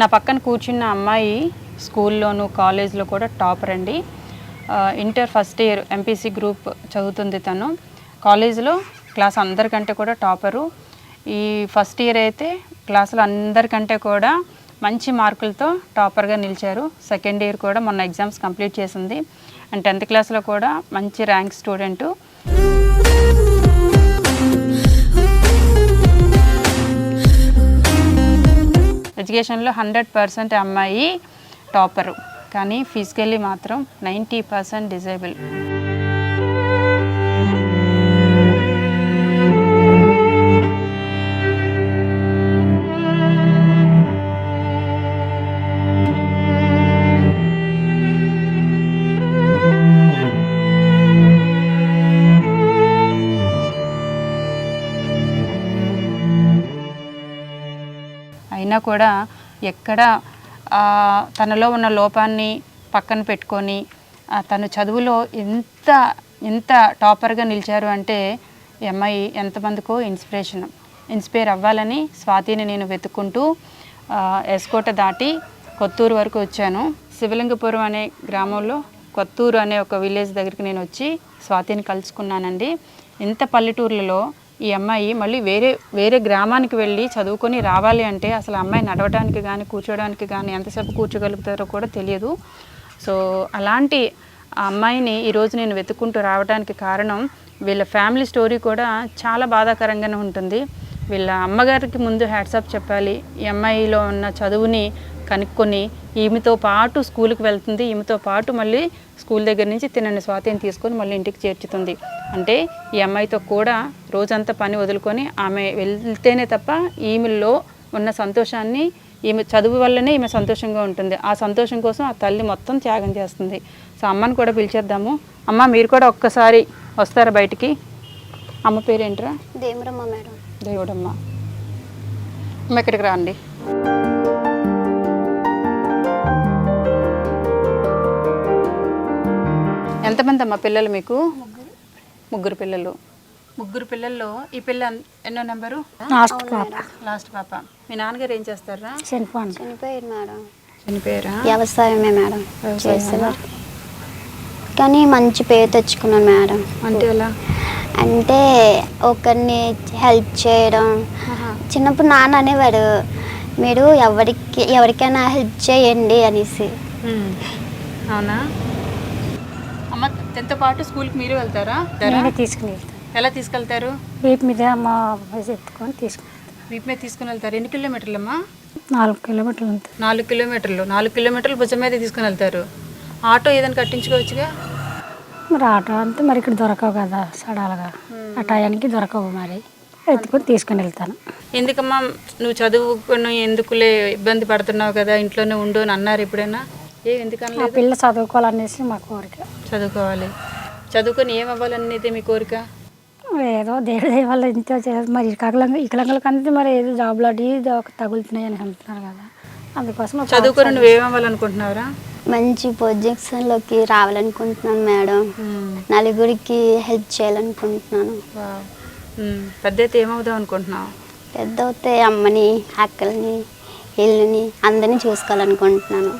నా పక్కన కూర్చున్న అమ్మాయి స్కూల్లోను కాలేజ్లో కూడా టాపర్ అండి. Inter first year MPC group చదువుతుంది తను. కాలేజీలో క్లాస్ అందరికంటే కూడా టాపరు. ఈ ఫస్ట్ ఇయర్ అయితే క్లాసులో అందరికంటే కూడా మంచి మార్కులతో టాపర్గా నిలిచారు. సెకండ్ ఇయర్ కూడా మొన్న ఎగ్జామ్స్ కంప్లీట్ చేసింది. అండ్ టెన్త్ క్లాస్లో కూడా మంచి ర్యాంక్ స్టూడెంటు. ఎడ్యుకేషన్లో హండ్రెడ్ పర్సెంట్ అమ్మాయి టాపరు. కానీ ఫిజికల్లీ మాత్రం నైంటీ పర్సెంట్ డిజేబుల్. అయినా కూడా ఎక్కడ తనలో ఉన్న లోపాన్ని పక్కన పెట్టుకొని తను చదువులో ఎంత ఎంత టాపర్గా నిలిచారు అంటే ఈ అమ్మాయి ఎంతమందికో ఇన్స్పిరేషన్ ఇన్స్పైర్ అవ్వాలని స్వాతిని నేను వెతుక్కుంటూ ఎస్కోట దాటి కొత్తూరు వరకు వచ్చాను. శివలింగపురం అనే గ్రామంలో కొత్తూరు అనే ఒక విలేజ్ దగ్గరికి నేను వచ్చి స్వాతిని కలుసుకున్నానండి. ఇంత పల్లెటూర్లలో ఈ అమ్మాయి మళ్ళీ వేరే వేరే గ్రామానికి వెళ్ళి చదువుకొని రావాలి అంటే అసలు అమ్మాయి నడవడానికి కానీ కూర్చోడానికి కానీ ఎంతసేపు కూర్చోగలుగుతారో కూడా తెలియదు. సో అలాంటి ఆ అమ్మాయిని ఈరోజు నేను వెతుక్కుంటూ రావడానికి కారణం వీళ్ళ ఫ్యామిలీ స్టోరీ కూడా చాలా బాధాకరంగానే ఉంటుంది. వీళ్ళ అమ్మగారికి ముందు హ్యాట్సాప్ చెప్పాలి. ఈ అమ్మాయిలో ఉన్న చదువుని కనుక్కొని ఈమెతో పాటు స్కూల్కి వెళ్తుంది. ఈమెతో పాటు మళ్ళీ స్కూల్ దగ్గర నుంచి తినని స్వాతిని తీసుకొని మళ్ళీ ఇంటికి చేర్చుతుంది. అంటే ఈ అమ్మాయితో కూడా రోజంతా పని వదులుకొని ఆమె వెళ్తేనే తప్ప ఈమెలో ఉన్న సంతోషాన్ని ఈమె చదువు వల్లనే ఈమె సంతోషంగా ఉంటుంది. ఆ సంతోషం కోసం ఆ తల్లి మొత్తం త్యాగం చేస్తుంది. సో అమ్మని కూడా పిలిచేద్దాము. అమ్మ మీరు కూడా ఒక్కసారి వస్తారా బయటికి? అమ్మ పేరేంట్రా? దేమరమ్మ మేడం. దేవుడమ్మ. అమ్మ ఇక్కడికి రండి ఎంతమంది అమ్మ పిల్లలు మీకు? ముగ్గురు పిల్లలు. ముగ్గురు పిల్లల్లో ఈ పిల్ల ఎన్నో నెంబరు? లాస్ట్ పాప. లాస్ట్ పాప. మీ నాన్నగారు ఏం చేస్తారా? చనిపోయారు మేడం. చనిపోయారా? వ్యవసాయమే మేడం? చేసేవారు. కానీ మంచి పేరు తెచ్చుకున్నాను మేడం. అంటే ఎలా? అంటే ఒకరిని హెల్ప్ చేయడం. చిన్నప్పుడు నాన్న అనేవాడు మీరు ఎవరికి ఎవరికైనా హెల్ప్ చేయండి అనేసి. అవునా? టెన్త్ పాటు స్కూల్కి మీరు వెళ్తారా? నేనే తీసుకుని వెళ్తాను. ఎలా తీసుకెళ్తారు? వీపు మీద మా వయసు ఎత్తుకొని తీసుకుని. వీపు మీద తీసుకుని వెళ్తారు. ఎన్ని కిలోమీటర్లు అమ్మా నాలుగు కిలోమీటర్లు ఉంటుంది. నాలుగు కిలోమీటర్లు. నాలుగు కిలోమీటర్లు భుజం మీద తీసుకుని వెళ్తారు. ఆటో ఏదైనా కట్టించుకోవచ్చుగా? మరి ఆటో అంతా మరి ఇక్కడ దొరకవు కదా సడాలుగా ఆ టయానికి దొరకవు మరి. ఎత్తుకొని తీసుకుని వెళ్తాను. ఎందుకమ్మా నువ్వు చదువుకుని ఎందుకులే ఇబ్బంది పడుతున్నావు కదా? ఇంట్లోనే ఉండు అని అన్నారు ఎప్పుడైనా? ఏ ఆ ఎందుకనలేదు పిల్ల చదువుకోవాలనేసి మా కోరిక. చదువుకోవాలి? చదువుకొని ఏం అవ్వాలనేది మీ కోరిక? ఏదో దేవుడి వల్ల ఇంత మరి ఇకలంగా ఇకలంగల కంటే మరి ఏదో జాబ్లు అడిగి తగులుతున్నాయి అని అంటున్నారు కదా. అందుకోసం చదువుకొని నువ్వేం అవ్వాలనుకుంటున్నావురా? మంచి పొజిషన్లోకి రావాలనుకుంటున్నాను మేడం. నలుగురికి హెల్ప్ చేయాలనుకుంటున్నాను. పెద్ద అయితే ఏమవుదాం అనుకుంటున్నావు? పెద్ద అవుతే అమ్మని అక్కలని ఇల్లుని అందరినీ చూసుకోవాలనుకుంటున్నాను.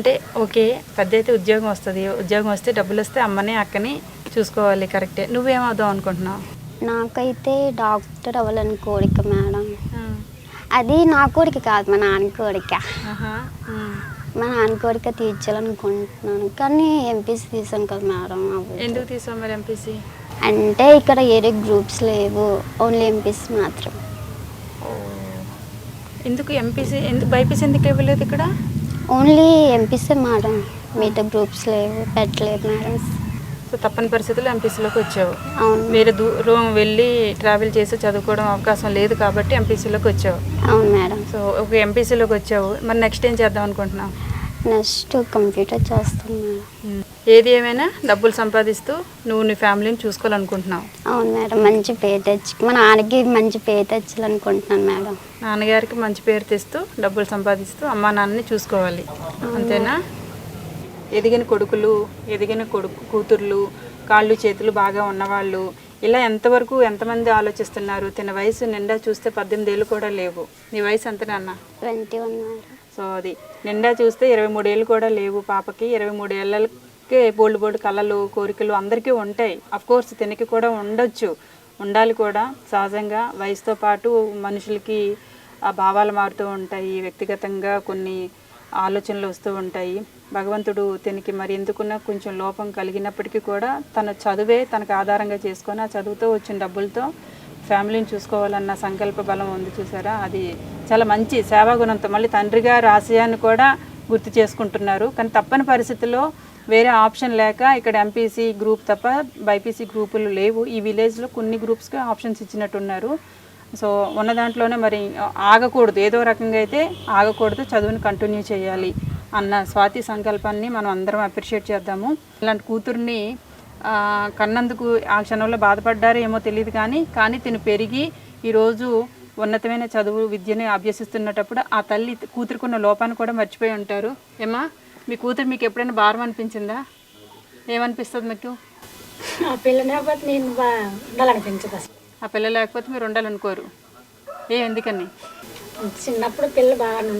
అంటే ఓకే పెద్ద అయితే ఉద్యోగం వస్తుంది. ఉద్యోగం వస్తే డబ్బులు వస్తే అమ్మని అక్కని చూసుకోవాలి కరెక్టే. నువ్వేమవుదాం అనుకుంటున్నావు? నాకైతే డాక్టర్ అవ్వాలని కోరిక మేడం. అది నా కోరిక కాదు మా నాన్న కోరిక. మా నాన్న కోరిక తీర్చాలనుకుంటున్నాను. కానీ ఎంపీసీ తీసాను కదా మేడం. ఎందుకు తీసావు మరి ఎంపీసీ? అంటే ఇక్కడ ఏరే గ్రూప్స్ లేవు ఓన్లీ ఎంపీసీ మాత్రం. ఎందుకు ఎంపీసీ? ఎందుకు బైపీసీ ఎందుకు ఇవ్వలేదు ఇక్కడ? Only MPC madam. మిగతా గ్రూప్స్ లేవు పెట్టలేదు మేడం. సో తప్పని పరిస్థితుల్లో ఎంపీసీలోకి వచ్చావు. అవును. వేరే దూరం వెళ్ళి ట్రావెల్ చేసి చదువుకోవడం అవకాశం లేదు కాబట్టి ఎంపీసీలోకి వచ్చావు. అవును మేడం. సో ఒక ఎంపీసీలోకి వచ్చావు. మరి నెక్స్ట్ ఏం చేద్దాం అనుకుంటున్నావు? నెక్స్ట్ కంప్యూటర్ చేస్తాను మేడం మ్మ్. ఏది ఏమైనా డబ్బులు సంపాదిస్తూ నువ్వు నీ ఫ్యామిలీని చూసుకోవాలనుకుంటున్నావు? అవును మేడం మంచి పేరు తెచ్చి మా నాన్నకి మంచి పేరు తెచ్చాలనుకుంటున్నాను మేడం. నాన్నగారికి మంచి పేరు తెస్తూ డబ్బులు సంపాదిస్తూ అమ్మా నాన్నని చూసుకోవాలి. అంతేనా? ఎదిగిన కొడుకులు ఎదిగిన కొడుకు కూతుర్లు కాళ్ళు చేతులు బాగా ఉన్నవాళ్ళు ఇలా ఎంతవరకు ఎంతమంది ఆలోచిస్తున్నారు? తిన వయసు నిండా చూస్తే పద్దెనిమిది ఏళ్ళు కూడా లేవు. నీ వయసు ఎంత నాన్న? Twenty one madam. సో అది నిండా చూస్తే ఇరవై మూడేళ్ళు కూడా లేవు పాపకి. ఇరవై మూడేళ్ళకే బోల్డ్ బోల్డ్ కళలు కోరికలు అందరికీ ఉంటాయి. అఫ్ కోర్స్ తినకి కూడా ఉండొచ్చు. ఉండాలి కూడా సహజంగా. వయసుతో పాటు మనుషులకి ఆ భావాలు మారుతూ ఉంటాయి. వ్యక్తిగతంగా కొన్ని ఆలోచనలు వస్తూ ఉంటాయి. భగవంతుడు తనకి మరి ఎందుకున్నా కొంచెం లోపం కలిగినప్పటికీ కూడా తన చదువే తనకు ఆధారంగా చేసుకొని ఆ చదువుతో వచ్చిన డబ్బులతో ఫ్యామిలీని చూసుకోవాలన్న సంకల్ప బలం ఉంది చూసారా? అది చాలా మంచి సేవాగుణంతో మళ్ళీ తండ్రి గారు ఆశయాన్ని కూడా గుర్తు చేసుకుంటున్నారు. కానీ తప్పని పరిస్థితుల్లో వేరే ఆప్షన్ లేక ఇక్కడ ఎంపీసీ గ్రూప్ తప్ప బైపీసీ గ్రూపులు లేవు. ఈ విలేజ్లో కొన్ని గ్రూప్స్కి ఆప్షన్స్ ఇచ్చినట్టున్నారు. సో ఉన్న దాంట్లోనే మరి ఆగకూడదు. ఏదో రకంగా అయితే ఆగకూడదు. చదువుని కంటిన్యూ చేయాలి అన్న స్వాతి సంకల్పాన్ని మనం అందరం అప్రిషియేట్ చేద్దాము. ఇలాంటి కూతుర్ని కన్నందుకు ఆ క్షణంలో బాధపడ్డారో ఏమో తెలియదు కానీ కానీ తిను పెరిగి ఈరోజు ఉన్నతమైన చదువు విద్యని అభ్యసిస్తున్నప్పుడు ఆ తల్లి కూతురుకున్న లోపాన్ని కూడా మర్చిపోయి ఉంటారు. ఏమా మీ కూతురు మీకు ఎప్పుడైనా భారం అనిపించిందా? ఏమనిపిస్తుంది మీకు? ఆ పిల్లని కాబట్టి నేను బా ఉండాలనిపించదు అసలు ఆ పిల్ల లేకపోతే మీరు ఉండాలనుకోరు. ఏ ఎందుకని? చిన్నప్పుడు పిల్ల బాగానే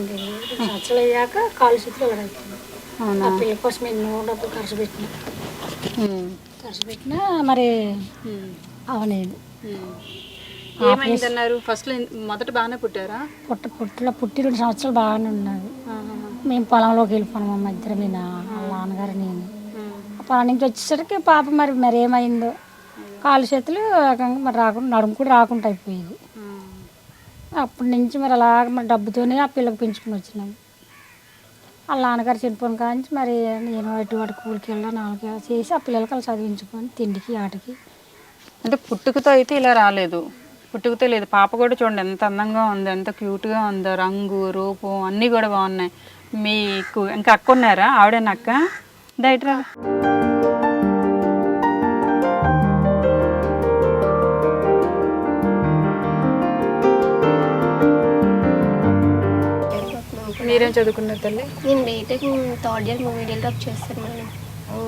సంవత్సరాలు అయ్యాక కాలు చేతులు అలగైపోయింది అవునా? ఆ పిల్ల కోసం ఎన్నో డబ్బులు ఖర్చు పెట్టిన. ఖర్చు పెట్టినా మరి. అవలేదు. ఏమైందన్నారు? ఫస్ట్ మొదట బాగానే పుట్టారా? పుట్ట పుట్టిలో పుట్టి రెండు సంవత్సరాలు బాగానే ఉన్నది. మేము పొలంలోకి వెళ్ళిపోయాము మా ఇద్దరు మీ నాన్నగారు నేను. పొలం నుంచి వచ్చేసరికి పాప మరి మరి ఏమైందో? కాలు చేతులు మరి రాకుండా నడుము కూడా రాకుండా అయిపోయేది. అప్పటి నుంచి మరి అలాగ మరి డబ్బుతోనే ఆ పిల్లకి పెంచుకుని వచ్చినాం. వాళ్ళ నాన్నగారు చనిపోయిన కాంచి మరి నేను ఎటు వాటి కూలికి వెళ్ళా నాలుగు చేసి ఆ పిల్లలకి అలా చదివించుకొని తిండికి ఆటకి. అంటే పుట్టుకతో అయితే ఇలా రాలేదు. పుట్టుకతో లేదు. పాప కూడా చూడండి ఎంత అందంగా ఉంది ఎంత క్యూట్గా ఉందో. రంగు రూపం అన్నీ కూడా బాగున్నాయి. మీకు ఇంకా అక్క ఉన్నారా? ఆవిడేనా అక్క? దయట్రా మీరేం చదువుకున్నారు తల్లి? నేను BTech third year middle drop చేస్తాను మేడం ఓ.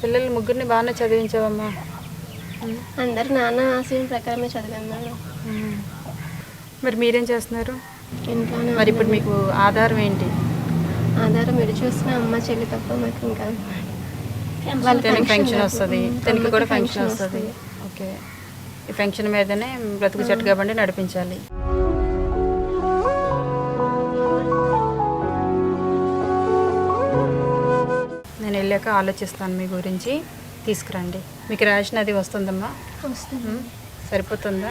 పిల్లలు ముగ్గురిని బాగానే చదివించావమ్మా. అందరు నాన్న ఆశయం ప్రకారమే చదివాను మేడం. మరి మీరేం చేస్తున్నారు? ఇంట్లోనే మరి ఇప్పుడు మీకు ఆధారం ఏంటి? ఆధారం ఎడు చూసిన అమ్మ చెల్లి తప్ప మాకు ఇంకా తనకి ఫంక్షన్ వస్తుంది. తనకి కూడా ఫంక్షన్ వస్తుంది. ఓకే. ఈ ఫంక్షన్ మీదనే బ్రతుకు చెట్టుగా బండి నడిపించాలి. నేను వెళ్ళాక ఆలోచిస్తాను మీ గురించి. తీసుకురండి. మీకు రేషన్ అది వస్తుందమ్మా? వస్తుంది. సరిపోతుందా?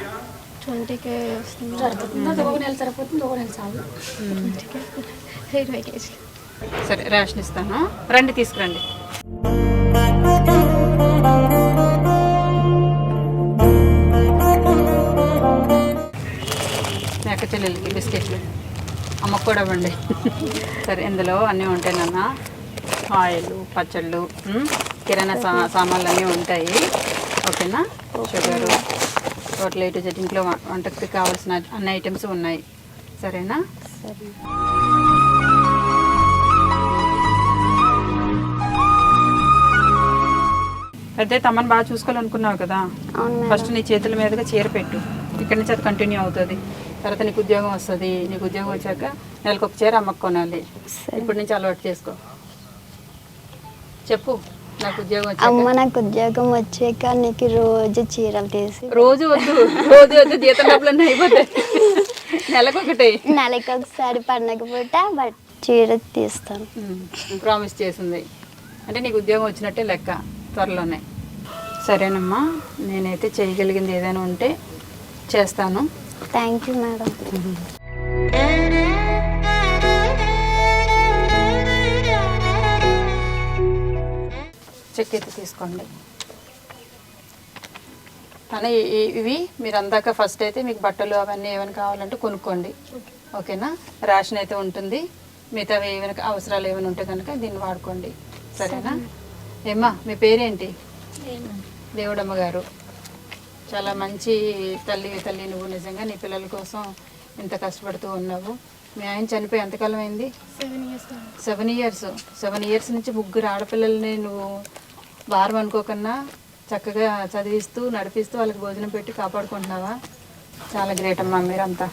ట్వంటీకే వస్తుంది. సరిపోతుంది? ఒక నెల సరిపోతుంది ఒక నెల చాలు. ఇరవై కేజీలు. సరే రేషన్ ఇస్తాను రండి తీసుకురండి. మీ అక్క చెల్లెలకి బిస్కెట్లు. అమ్మకు కూడా ఇవ్వండి సరే ఇందులో అన్నీ ఉంటాయి నాన్న. ఆయిల్ పచ్చళ్ళు కిరాణా సా సామాన్లు అన్నీ ఉంటాయి. ఓకేనా? షుగరు టోటల్ ఎయిట్ జెడ్ ఇంట్లో వంటకి కావాల్సిన అన్ని ఐటమ్స్ ఉన్నాయి. సరేనా? సరే. అయితే తమ్మని బాగా చూసుకోవాలనుకున్నావు కదా? ఫస్ట్ నీ చేతుల మీదుగా చీర పెట్టు. ఇక్కడి నుంచి అది కంటిన్యూ అవుతుంది. తర్వాత నీకు ఉద్యోగం వస్తుంది. నీకు ఉద్యోగం వచ్చాక నెలకు ఒక చీర అమ్మకు కొనాలి. ఇప్పటి నుంచి అలవాటు చేసుకో. చెప్పు. అమ్మ నాకు ఉద్యోగం వచ్చాక నీకు రోజు చీరలు తీసి రోజు వద్దు. రోజు వద్దు. జీతం డబ్బులన్నీ అయిపోతాయి. నెలకు ఒకటి. నెలకి ఒకసారి పండగ పూట బట్ చీర తీస్తాను. ప్రామిస్ చేసింది. అంటే నీకు ఉద్యోగం వచ్చినట్టే లెక్క త్వరలోనే. సరేనమ్మా. నేనైతే చేయగలిగింది ఏదైనా ఉంటే చేస్తాను. థ్యాంక్ యూ మేడం చెక్ అయితే తీసుకోండి. కానీ ఇవి మీరు అందాక ఫస్ట్ అయితే మీకు బట్టలు అవన్నీ ఏమైనా కావాలంటే కొనుక్కోండి. ఓకేనా? రేషన్ అయితే ఉంటుంది. మిగతా ఏమైనా అవసరాలు ఏమైనా ఉంటే కనుక దీన్ని వాడుకోండి. సరేనా? ఏమ్మా మీ పేరేంటి? దేవుడమ్మ గారు. చాలా మంచి తల్లి తల్లి నువ్వు నిజంగా నీ పిల్లల కోసం ఇంత కష్టపడుతూ ఉన్నావు. మీ ఆయన చనిపోయి ఎంతకాలం అయింది? సెవెన్ ఇయర్స్ సెవెన్ ఇయర్స్ నుంచి ముగ్గురు ఆడపిల్లల్ని నువ్వు భారం అనుకోకుండా చక్కగా చదివిస్తూ నడిపిస్తూ వాళ్ళకి భోజనం పెట్టి కాపాడుకుంటున్నావా? చాలా గ్రేట్ అమ్మా మీరంతా.